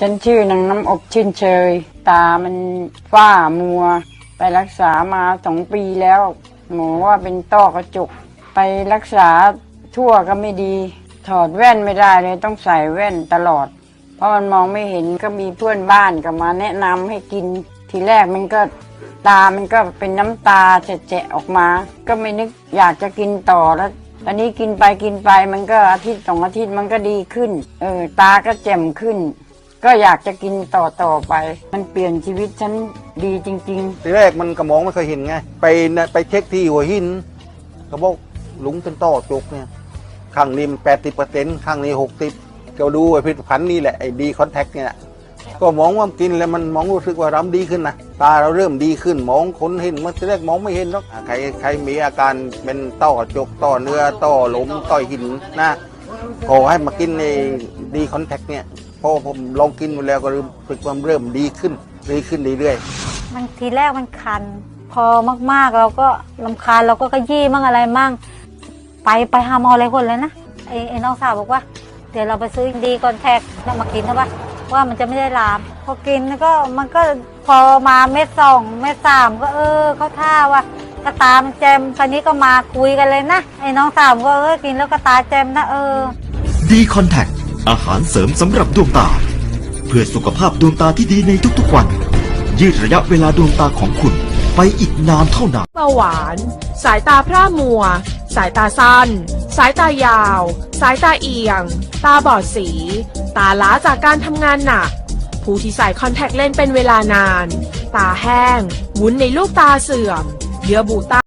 ฉันชื่อนางน้ำอบชื่นเชย ตามันฝ้ามัว ไปรักษามาสองปีแล้ว หมอว่าเป็นต้อกระจก ไปรักษาทั่วก็ไม่ดี ถอดแว่นไม่ได้เลยต้องใส่แว่นตลอด เพราะมันมองไม่เห็นก็มีเพื่อนบ้านก็มาแนะนำให้กิน ทีแรกมันก็ตามันก็เป็นน้ำตาแฉะออกมา ก็ไม่นึกอยากจะกินต่อแล้วตอนนี้กินไปกินไปมันก็อาทิตย์สองอาทิตย์มันก็ดีขึ้น เออตาก็แจ่มขึ้น ก็อยากจะกินต่อต่อไป มันเปลี่ยนชีวิตฉันดีจริงๆทีแรกมันกระมองไม่เคยเห็นไง ไปนะไปเช็คที่หัวหินเขาบอกลุงเป็นต้อจกเนี่ยข้างนี้มันแปดสิบเปอร์เซ็นต์ข้างนี้หกสิบก็ดูไอ้ผลิตภัณฑ์นี่แหละไอ้ดีคอนแทคเนี่ย ก็มองว่ากินแล้วมันมองรู้สึกว่าเราดีขึ้นนะตาเราเริ่มดีขึ้นมองคนเห็นมันทีแรกมองไม่เห็นหรอกใครใครมีอาการเป็นต้อจกต้อเนื้อต้อหลมต้อหินนะขอให้มากินในดีคอนแทคเนี่ย อผมลองกินมาแล้วก็รู้สึกว่าเริ่มดีขึ้นดีขึ้นเรื่อยๆมันทีแรกมันคัน พอมากๆเราก็ลำคาญเราก็ขยี้มั่งอะไรมั่งไปไปหาหมออะไรคนเลยนะไอ้ไอ้น้องสาวบอกว่า เดี๋ยวเราไปซื้อดีก่อนแทกแล้วมากินนะปะว่ามันจะไม่ได้ลาม พอกินแล้วก็มันก็พอมาเม็ดสองเม็ดสามก็เออเขาท่าว่าก็ตามแจมตอนนี้ก็มาคุยกันเลยนะไอ้น้องสาวก็เออกินแล้วก็ตาแจมนะเออดีคอนแทค อาหารเสริมสำหรับดวงตา เพื่อสุขภาพดวงตาที่ดีในทุกๆวัน ยืดระยะเวลาดวงตาของคุณ ไปอีกนานเท่านานเบาหวาน สายตาพร่ามัว สายตาสั้น สายตายาว สายตาเอียง ตาบอดสี ตาล้าจากการทำงานหนัก ผู้ที่ใส่คอนแทคเลนส์เป็นเวลานาน ตาแห้ง วุ้นในลูกตาเสื่อม เยื่อบุตา